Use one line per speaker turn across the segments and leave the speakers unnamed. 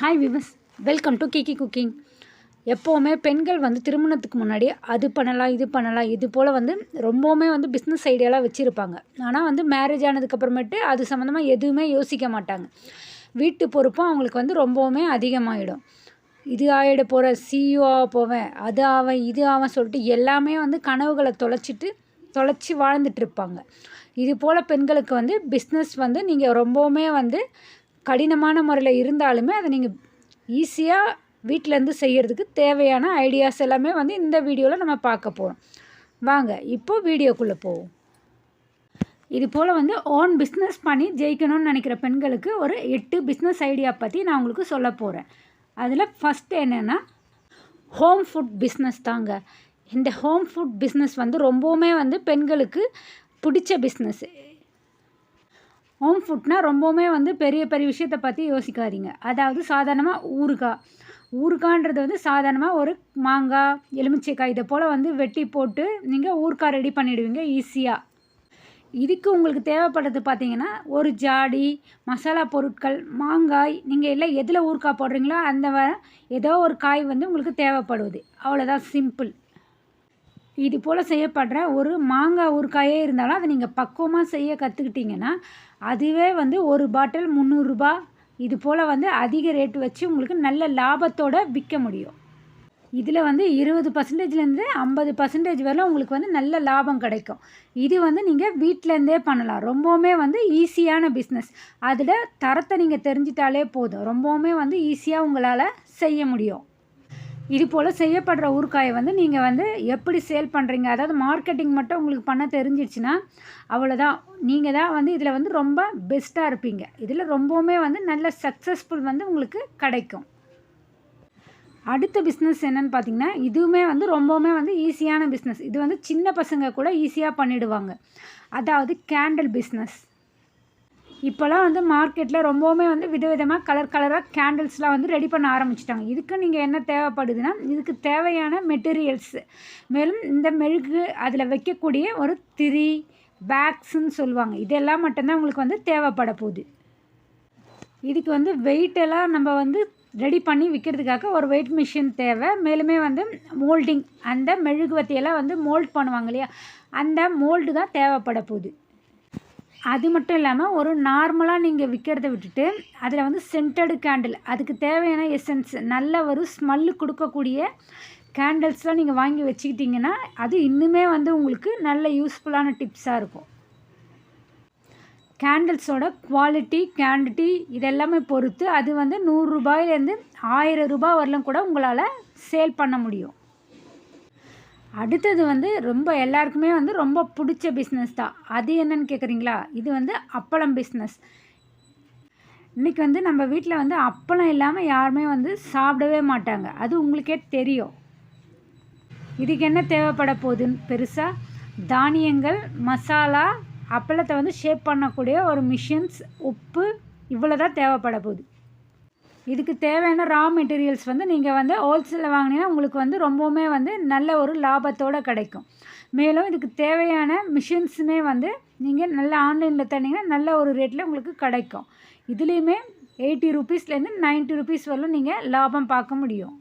Hi viewers welcome to Kiki cooking எப்போவுமே பெண்கள் வந்து திருமணத்துக்கு முன்னாடி அது பண்ணலாம் இது பண்ணலாம் இது போல் வந்து ரொம்பவுமே வந்து பிஸ்னஸ் ஐடியாலாம் வச்சுருப்பாங்க. ஆனால் வந்து மேரேஜ் ஆனதுக்கப்புறமேட்டு அது சம்மந்தமாக எதுவுமே யோசிக்க மாட்டாங்க. வீட்டு பொறுப்பும் அவங்களுக்கு வந்து ரொம்பவுமே அதிகமாகிடும் இது ஆகிட போகிற சிஇஓவாக போவேன் அது ஆவேன் இது ஆவேன் சொல்லிட்டு எல்லாமே வந்து கனவுகளை தொலைச்சிட்டு தொலைச்சி வாழ்ந்துட்டு இருப்பாங்க. இது போல் பெண்களுக்கு வந்து பிஸ்னஸ் வந்து நீங்கள் ரொம்பவுமே வந்து கடினமான முறையில் இருந்தாலுமே அதை நீங்கள் ஈஸியாக வீட்டிலேருந்து செய்கிறதுக்கு தேவையான ஐடியாஸ் எல்லாமே வந்து இந்த வீடியோவில் நம்ம பார்க்க போகிறோம் வாங்க இப்போது வீடியோக்குள்ளே போவோம். இது போல் வந்து ஓன் பிஸ்னஸ் பண்ணி ஜெயிக்கணும்னு நினைக்கிற பெண்களுக்கு ஒரு எட்டு பிஸ்னஸ் ஐடியா பற்றி நான் உங்களுக்கு சொல்ல போகிறேன் அதில் ஃபஸ்ட்டு என்னென்னா ஹோம் ஃபுட் பிஸ்னஸ் தாங்க. இந்த ஹோம் ஃபுட் பிஸ்னஸ் வந்து ரொம்பவுமே வந்து பெண்களுக்கு பிடிச்ச பிஸ்னஸ் ஹோம் ஃபுட்னால் ரொம்பவுமே வந்து பெரிய பெரிய விஷயத்தை பற்றி யோசிக்காதீங்க. அதாவது சாதாரணமாக ஊறுகாய். ஊறுகான்றது வந்து சாதாரணமாக ஒரு மாங்காய் எலுமிச்சைக்காய் இதை போல் வந்து வெட்டி போட்டு நீங்கள் ஊறுகாய் ரெடி பண்ணிவிடுவீங்க ஈஸியாக இதுக்கு உங்களுக்கு தேவைப்படுறது பார்த்தீங்கன்னா ஒரு ஜாடி மசாலா பொருட்கள் மாங்காய் நீங்கள் எல்லாம் எதில் ஊறுகாய் போடுறீங்களோ அந்த வர ஏதோ ஒரு காய் வந்து உங்களுக்கு தேவைப்படுவது. அவ்வளோதான் சிம்பிள் இது போல் செய்யப்படுற ஒரு மாங்காய் ஊறுக்காயே இருந்தாலும் அதை நீங்கள் பக்குவமாக செய்ய கற்றுக்கிட்டிங்கன்னா அதுவே வந்து ஒரு பாட்டில் முந்நூறுரூபா இது போல் வந்து அதிக ரேட் வச்சு உங்களுக்கு நல்ல லாபத்தோடு விற்க முடியும். இதில் வந்து இருபது பர்சன்டேஜ்லேருந்து ஐம்பது பர்சன்டேஜ் வரலாம் உங்களுக்கு வந்து நல்ல லாபம் கிடைக்கும். இது வந்து நீங்கள் வீட்டிலேருந்தே பண்ணலாம். ரொம்பவுமே வந்து ஈஸியான பிஸ்னஸ் அதில் தரத்தை நீங்கள் தெரிஞ்சிட்டாலே போதும். ரொம்பவுமே வந்து ஈஸியாக உங்களால் செய்ய முடியும். இது போல் செய்யப்படுற ஊறுகாயை வந்து நீங்கள் வந்து எப்படி சேல் பண்ணுறீங்க அதாவது மார்க்கெட்டிங் மட்டும் உங்களுக்கு பண்ண தெரிஞ்சிடுச்சுன்னா அவ்வளோதான் நீங்கள் தான் வந்து இதில் வந்து ரொம்ப பெஸ்ட்டாக இருப்பீங்க. இதில் ரொம்பவுமே வந்து நல்ல சக்ஸஸ்ஃபுல் வந்து உங்களுக்கு கிடைக்கும். அடுத்த பிஸ்னஸ் என்னென்னு பார்த்தீங்கன்னா இதுவுமே வந்து ரொம்பவுமே வந்து ஈஸியான பிஸ்னஸ் இது வந்து சின்ன பசங்க கூட ஈஸியாக பண்ணிவிடுவாங்க அதாவது கேண்டில் பிஸ்னஸ் இப்போலாம் வந்து மார்க்கெட்டில் ரொம்பவுமே வந்து விதவிதமாக கலர் கலராக கேண்டில்ஸ்லாம் வந்து ரெடி பண்ண ஆரம்பிச்சிட்டாங்க. இதுக்கு நீங்கள் என்ன தேவைப்படுதுன்னா இதுக்கு தேவையான மெட்டீரியல்ஸ் மேலும் இந்த மெழுகு அதில் வைக்கக்கூடிய ஒரு திரி பேக்ஸுன்னு சொல்லுவாங்க. இதெல்லாம் மட்டும்தான் உங்களுக்கு வந்து தேவைப்பட போகுது. இதுக்கு வந்து வெயிட்டெல்லாம் நம்ம வந்து ரெடி பண்ணி விற்கிறதுக்காக ஒரு வெயிட் மிஷின் தேவை. மேலுமே வந்து மோல்டிங் அந்த மெழுகுவத்தியெல்லாம் வந்து மோல்ட் பண்ணுவாங்க இல்லையா? அந்த மோல்டு தான் தேவைப்பட போகுது. அது மட்டும் இல்லாமல் ஒரு நார்மலாக நீங்கள் விற்கிறத விட்டுட்டு அதில் வந்து சென்டடு கேண்டில் அதுக்கு தேவையான எசன்ஸ் நல்ல ஒரு ஸ்மெல்லு கொடுக்கக்கூடிய கேண்டில்ஸ்லாம் நீங்கள் வாங்கி வச்சுக்கிட்டிங்கன்னா அது இன்னுமே வந்து உங்களுக்கு நல்ல யூஸ்ஃபுல்லான டிப்ஸாக இருக்கும். கேண்டில்ஸோட குவாலிட்டி கேண்டிட்டி இதெல்லாமே பொறுத்து அது வந்து நூறுரூபாயிலேருந்து ஆயிரம் ரூபாய் வரலும் கூட உங்களால் சேல் பண்ண முடியும். அடுத்தது வந்து ரொம்ப எல்லாருக்குமே வந்து ரொம்ப பிடிச்ச பிஸ்னஸ் தான். அது என்னன்னு கேட்குறீங்களா இது வந்து அப்பளம் பிஸ்னஸ் இன்றைக்கி வந்து நம்ம வீட்டில் வந்து அப்பளம் இல்லாமல் யாருமே வந்து சாப்பிடவே மாட்டாங்க. அது உங்களுக்கே தெரியும். இதுக்கு என்ன தேவைப்பட போகுதுன்னு பெருசாக தானியங்கள் மசாலா அப்பளத்தை வந்து ஷேப் பண்ணக்கூடிய ஒரு மிஷின்ஸ் உப்பு இவ்வளோ தான் தேவைப்பட போகுது. இதுக்கு தேவையான ரா மெட்டீரியல்ஸ் வந்து நீங்கள் வந்து ஹோல்சேலில் வாங்கினீங்கன்னா உங்களுக்கு வந்து ரொம்பவுமே வந்து நல்ல ஒரு லாபத்தோடு கிடைக்கும். மேலும் இதுக்கு தேவையான மிஷின்ஸுமே வந்து நீங்கள் நல்ல ஆன்லைனில் தந்தீங்கன்னா நல்ல ஒரு ரேட்டில் உங்களுக்கு கிடைக்கும். இதுலேயுமே எயிட்டி ருபீஸ்லேருந்து நைன்ட்டி ருபீஸ் வரலும் நீங்கள் லாபம் பார்க்க முடியும்.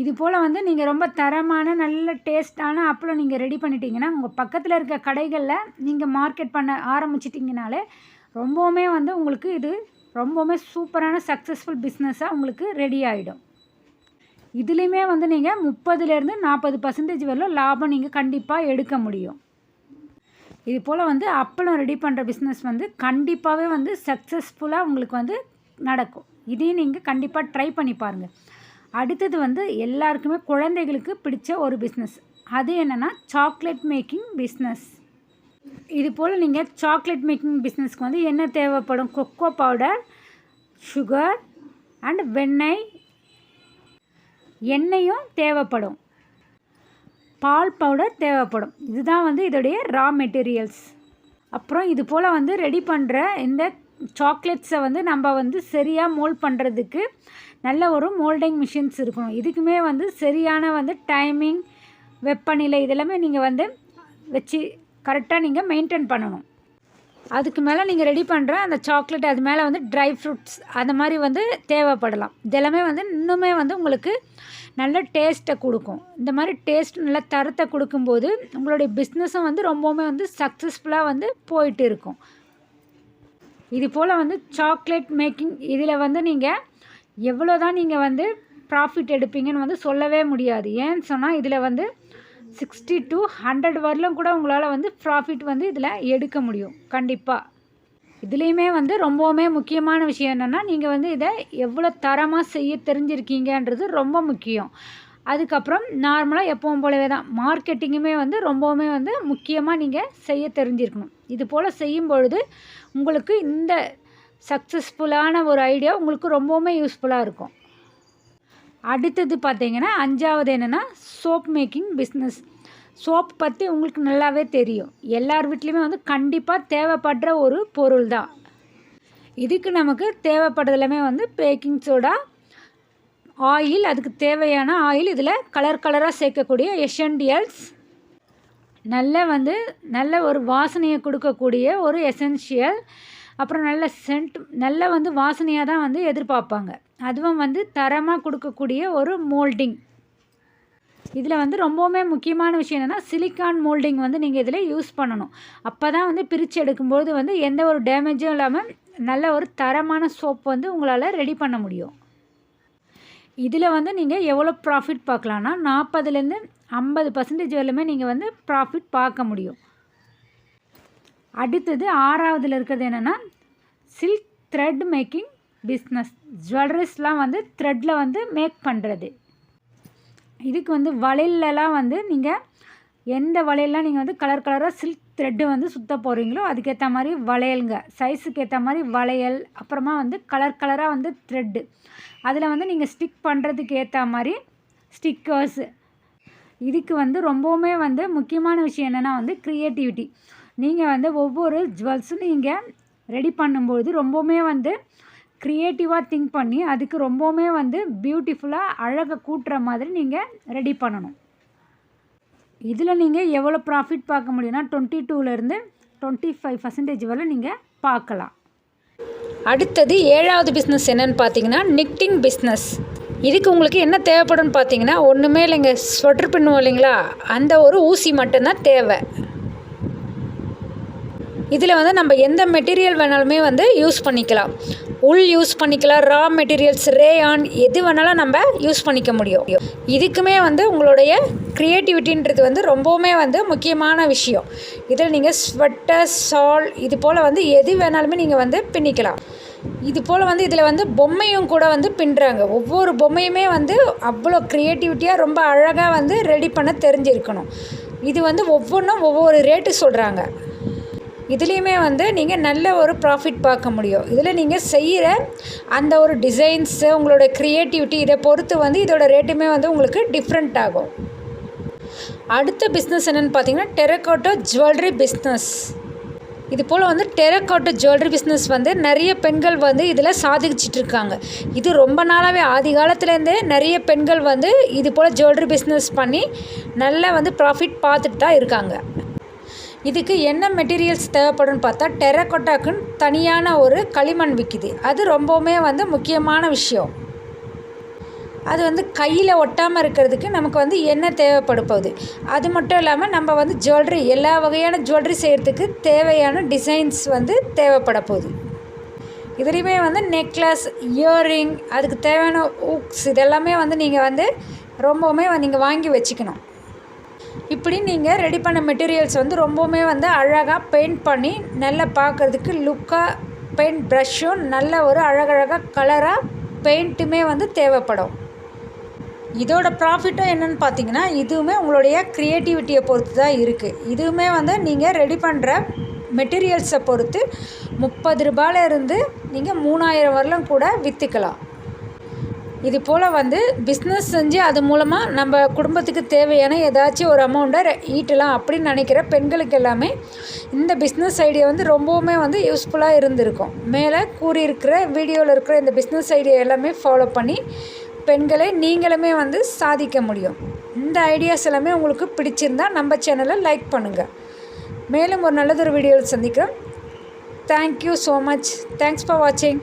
இது போல் வந்து நீங்கள் ரொம்ப தரமான நல்ல டேஸ்ட்டான அப்பளம் நீங்கள் ரெடி பண்ணிட்டீங்கன்னா உங்கள் பக்கத்தில் இருக்க கடைகளில் நீங்கள் மார்க்கெட் பண்ண ஆரம்பிச்சிட்டிங்கனாலே ரொம்பவுமே வந்து உங்களுக்கு இது ரொம்பவுமே சூப்பரான சக்ஸஸ்ஃபுல் பிஸ்னஸாக உங்களுக்கு ரெடி ஆகிடும் இதுலேயுமே வந்து நீங்கள் முப்பதுலேருந்து நாற்பது பர்சன்டேஜ் வரலும் லாபம் நீங்கள் கண்டிப்பாக எடுக்க முடியும். இது போல் வந்து அப்பளம் ரெடி பண்ணுற பிஸ்னஸ் வந்து கண்டிப்பாகவே வந்து சக்ஸஸ்ஃபுல்லாக உங்களுக்கு வந்து நடக்கும். இதையும் நீங்கள் கண்டிப்பாக ட்ரை பண்ணி பாருங்கள் அடுத்தது வந்து எல்லாருக்குமே குழந்தைகளுக்கு பிடிச்ச ஒரு பிஸ்னஸ் அது என்னென்னா சாக்லேட் மேக்கிங் பிஸ்னஸ் இது போல் நீங்கள் சாக்லேட் மேக்கிங் பிஸ்னஸ்க்கு வந்து என்ன தேவைப்படும்? கொக்கோ பவுடர் சுகர் அண்ட் வெண்ணெய் எண்ணெயும் தேவைப்படும். பால் பவுடர் தேவைப்படும். இதுதான் வந்து இதோடைய ரா மெட்டீரியல்ஸ் அப்புறம் இது போல் வந்து ரெடி பண்ணுற இந்த சாக்லேட்ஸை வந்து நம்ம வந்து சரியாக மோல்ட் பண்ணுறதுக்கு நல்ல ஒரு மோல்டிங் மிஷின்ஸ் இருக்கணும். இதுக்குமே வந்து சரியான வந்து டைமிங் வெப்பநிலை இதெல்லாமே நீங்கள் வந்து வச்சு கரெக்டாக நீங்கள் மெயின்டைன் பண்ணணும். அதுக்கு மேலே நீங்கள் ரெடி பண்ணுற அந்த சாக்லேட் அது மேலே வந்து ட்ரை ஃப்ரூட்ஸ் அந்த மாதிரி வந்து தேவைப்படலாம். இதெல்லாமே வந்து இன்னுமே வந்து உங்களுக்கு நல்ல டேஸ்ட்டை கொடுக்கும். இந்த மாதிரி டேஸ்ட் நல்ல தரத்தை கொடுக்கும்போது உங்களுடைய பிஸ்னஸும் வந்து ரொம்பவுமே வந்து சக்ஸஸ்ஃபுல்லாக வந்து போயிட்டு இருக்கும். இது போல் வந்து சாக்லேட் மேக்கிங் இதில் வந்து நீங்கள் எவ்வளோ தான் நீங்கள் வந்து ப்ராஃபிட் எடுப்பீங்கன்னு வந்து சொல்லவே முடியாது. ஏன்னு சொன்னால் இதில் வந்து சிக்ஸ்டி டு ஹண்ட்ரட் வரலும் கூட உங்களால் வந்து ப்ராஃபிட் வந்து இதில் எடுக்க முடியும். கண்டிப்பாக இதுலேயுமே வந்து ரொம்பவுமே முக்கியமான விஷயம் என்னென்னா நீங்கள் வந்து இதை எவ்வளோ தரமாக செய்ய தெரிஞ்சிருக்கீங்கன்றது ரொம்ப முக்கியம். அதுக்கப்புறம் நார்மலாக எப்பவும் போலவே தான் மார்க்கெட்டிங்குமே வந்து ரொம்பவுமே வந்து முக்கியமாக நீங்கள் செய்ய தெரிஞ்சிருக்கணும். இது போல் செய்யும் பொழுது உங்களுக்கு இந்த சக்ஸஸ்ஃபுல்லான ஒரு ஐடியா உங்களுக்கு ரொம்பவுமே யூஸ்ஃபுல்லாக இருக்கும். அடுத்தது பார்த்தீங்கன்னா அஞ்சாவது என்னென்னா சோப் மேக்கிங் பிஸ்னஸ் சோப் பற்றி உங்களுக்கு நல்லாவே தெரியும். எல்லார் வீட்லேயுமே வந்து கண்டிப்பாக தேவைப்படுற ஒரு பொருள் தான் இதுக்கு நமக்கு தேவைப்படுறது எல்லாமே வந்து பேக்கிங் சோடா ஆயில் அதுக்கு தேவையான ஆயில் இதில் கலர் கலராக சேர்க்கக்கூடிய எசென்டியல்ஸ் நல்ல வந்து நல்ல ஒரு வாசனையை கொடுக்கக்கூடிய ஒரு எசென்ஷியல் அப்புறம் நல்ல சென்ட் நல்ல வந்து வாசனையாக தான் வந்து எதிர்பார்ப்பாங்க. அதுவும் வந்து தரமாக கொடுக்கக்கூடிய ஒரு மோல்டிங். இதில் வந்து ரொம்பவுமே முக்கியமான விஷயம் என்னென்னா சிலிக்கான் மோல்டிங் வந்து நீங்கள் இதில் யூஸ் பண்ணணும். அப்போ தான் வந்து பிரித்து எடுக்கும்போது வந்து எந்த ஒரு டேமேஜும் இல்லாமல் நல்ல ஒரு தரமான சோப் வந்து உங்களால் ரெடி பண்ண முடியும். இதில் வந்து நீங்கள் எவ்வளோ ப்ராஃபிட் பார்க்கலான்னா நாற்பதுலேருந்து ஐம்பது பர்சன்டேஜ் வரலுமே நீங்கள் வந்து ப்ராஃபிட் பார்க்க முடியும். அடுத்தது ஆறாவதில் இருக்கிறது என்னென்னா சில்க் த்ரெட் மேக்கிங் பிஸ்னஸ் ஜுவல்லரிஸ்லாம் வந்து த்ரெட்டில் வந்து மேக் பண்ணுறது இதுக்கு வந்து வளையலெலாம் வந்து நீங்கள் எந்த வளையல்லாம் நீங்கள் வந்து கலர் கலராக சில்க் த்ரெட்டு வந்து சுத்த போகிறீங்களோ அதுக்கேற்ற மாதிரி வளையலுங்க. சைஸுக்கு ஏற்ற மாதிரி வளையல் அப்புறமா வந்து கலர் கலராக வந்து த்ரெட்டு அதில் வந்து நீங்கள் ஸ்டிக் பண்ணுறதுக்கு ஏற்ற மாதிரி ஸ்டிக்கர்ஸு இதுக்கு வந்து ரொம்பவுமே வந்து முக்கியமான விஷயம் என்னென்னா வந்து க்ரியேட்டிவிட்டி நீங்கள் வந்து ஒவ்வொரு ஜுவல்ஸும் நீங்கள் ரெடி பண்ணும்போது ரொம்பவுமே வந்து க்ரியேட்டிவாக திங்க் பண்ணி அதுக்கு ரொம்பவுமே வந்து பியூட்டிஃபுல்லாக அழகை கூட்டுற மாதிரி நீங்கள் ரெடி பண்ணணும். இதில் நீங்கள் எவ்வளோ ப்ராஃபிட் பார்க்க முடியும்னா டுவெண்ட்டி டூலேருந்து டுவெண்ட்டி ஃபைவ் பர்சன்டேஜ் வரை நீங்கள் பார்க்கலாம். அடுத்தது ஏழாவது பிஸ்னஸ் என்னென்னு பார்த்தீங்கன்னா நிக்டிங் பிஸ்னஸ் இதுக்கு உங்களுக்கு என்ன தேவைப்படும்னு பார்த்தீங்கன்னா ஒன்றுமே இல்லைங்க ஸ்வெட்டர் பின்னுவோம் இல்லைங்களா? அந்த ஒரு ஊசி மட்டும்தான் தேவை. இதில் வந்து நம்ம எந்த மெட்டீரியல் வேணாலுமே வந்து யூஸ் பண்ணிக்கலாம். உள் யூஸ் பண்ணிக்கலாம் ரா மெட்டீரியல்ஸ் ரேயான் எது வேணாலும் நம்ம யூஸ் பண்ணிக்க முடியும். இதுக்குமே வந்து உங்களுடைய க்ரியேட்டிவிட்டின்றது வந்து ரொம்பவுமே வந்து முக்கியமான விஷயம். இதில் நீங்கள் ஸ்வெட்டர் சால் இது போல் வந்து எது வேணாலுமே நீங்கள் வந்து பின்னிக்கலாம். இது போல் வந்து இதில் வந்து பொம்மையும் கூட வந்து பின்னுறாங்க. ஒவ்வொரு பொம்மையுமே வந்து அவ்வளோ க்ரியேட்டிவிட்டியாக ரொம்ப அழகாக வந்து ரெடி பண்ண தெரிஞ்சிருக்கணும். இது வந்து ஒவ்வொன்றும் ஒவ்வொரு ரேட்டு சொல்கிறாங்க இதுலேயுமே வந்து நீங்கள் நல்ல ஒரு ப்ராஃபிட் பார்க்க முடியும். இதில் நீங்கள் செய்கிற அந்த ஒரு டிசைன்ஸு உங்களோட க்ரியேட்டிவிட்டி இதை பொறுத்து வந்து இதோட ரேட்டுமே வந்து உங்களுக்கு டிஃப்ரெண்ட் ஆகும். அடுத்த பிஸ்னஸ் என்னென்னு பார்த்தீங்கன்னா டெரக்கோட்டோ ஜுவல்லரி பிஸ்னஸ் இது போல் வந்து டெரக்கோட்டோ ஜுவல்லரி பிஸ்னஸ் வந்து நிறைய பெண்கள் வந்து இதில் சாதிச்சிட்டு இருக்காங்க. இது ரொம்ப நாளாகவே ஆதி காலத்துலேருந்தே நிறைய பெண்கள் வந்து இது போல் ஜுவல்லரி பிஸ்னஸ் பண்ணி நல்லா வந்து ப்ராஃபிட் பார்த்துட்டு தான் இருக்காங்க. இதுக்கு என்ன மெட்டீரியல்ஸ் தேவைப்படும்னு பார்த்தா டெரக்கொட்டாக்குன்னு தனியான ஒரு களிமண் விற்கிது அது ரொம்பவுமே வந்து முக்கியமான விஷயம். அது வந்து கையில் ஒட்டாமல் இருக்கிறதுக்கு நமக்கு வந்து எண்ணெய் தேவைப்பட போகுது? அது மட்டும் இல்லாமல் நம்ம வந்து ஜுவல்லரி எல்லா வகையான ஜுவல்லரி செய்கிறதுக்கு தேவையான டிசைன்ஸ் வந்து தேவைப்பட போகுது. இதுலேயுமே வந்து நெக்லஸ் இயரிங் அதுக்கு தேவையான ஊக்ஸ் இதெல்லாமே வந்து நீங்கள் வந்து ரொம்பவுமே நீங்கள் வாங்கி வச்சுக்கணும். இப்படி நீங்கள் ரெடி பண்ண மெட்டீரியல்ஸ் வந்து ரொம்பவுமே வந்து அழகாக பெயிண்ட் பண்ணி நல்லா பார்க்குறதுக்கு லுக்காக பெயிண்ட் ப்ரஷ்ஷும் நல்ல ஒரு அழகழகாக கலராக பெயிண்ட்டுமே வந்து தேவைப்படும். இதோட ப்ராஃபிட்டும் என்னென்னு பார்த்தீங்கன்னா இதுவுமே உங்களுடைய க்ரியேட்டிவிட்டியை பொறுத்து தான் இருக்குது இதுவுமே வந்து நீங்கள் ரெடி பண்ணுற மெட்டீரியல்ஸை பொறுத்து முப்பது ரூபாயிலிருந்து நீங்கள் மூணாயிரம் வரலும் கூட விற்றுக்கலாம் இது போல் வந்து பிஸ்னஸ் செஞ்சு அது மூலமாக நம்ம குடும்பத்துக்கு தேவையான ஏதாச்சும் ஒரு அமௌண்ட்டை ஈட்டலாம் அப்படின்னு நினைக்கிற பெண்களுக்கு எல்லாமே இந்த பிஸ்னஸ் ஐடியா வந்து ரொம்பவுமே வந்து யூஸ்ஃபுல்லாக இருந்திருக்கும். மேலே கூறியிருக்கிற வீடியோவில் இருக்கிற இந்த பிஸ்னஸ் ஐடியா எல்லாமே ஃபாலோ பண்ணி பெண்களை நீங்களுமே வந்து சாதிக்க முடியும். இந்த ஐடியாஸ் எல்லாமே உங்களுக்கு பிடிச்சிருந்தா நம்ம சேனலை லைக் பண்ணுங்கள் மேலும் ஒரு நல்லதொரு வீடியோவில் சந்திக்கிறோம். Thank you so much thanks for வாட்சிங்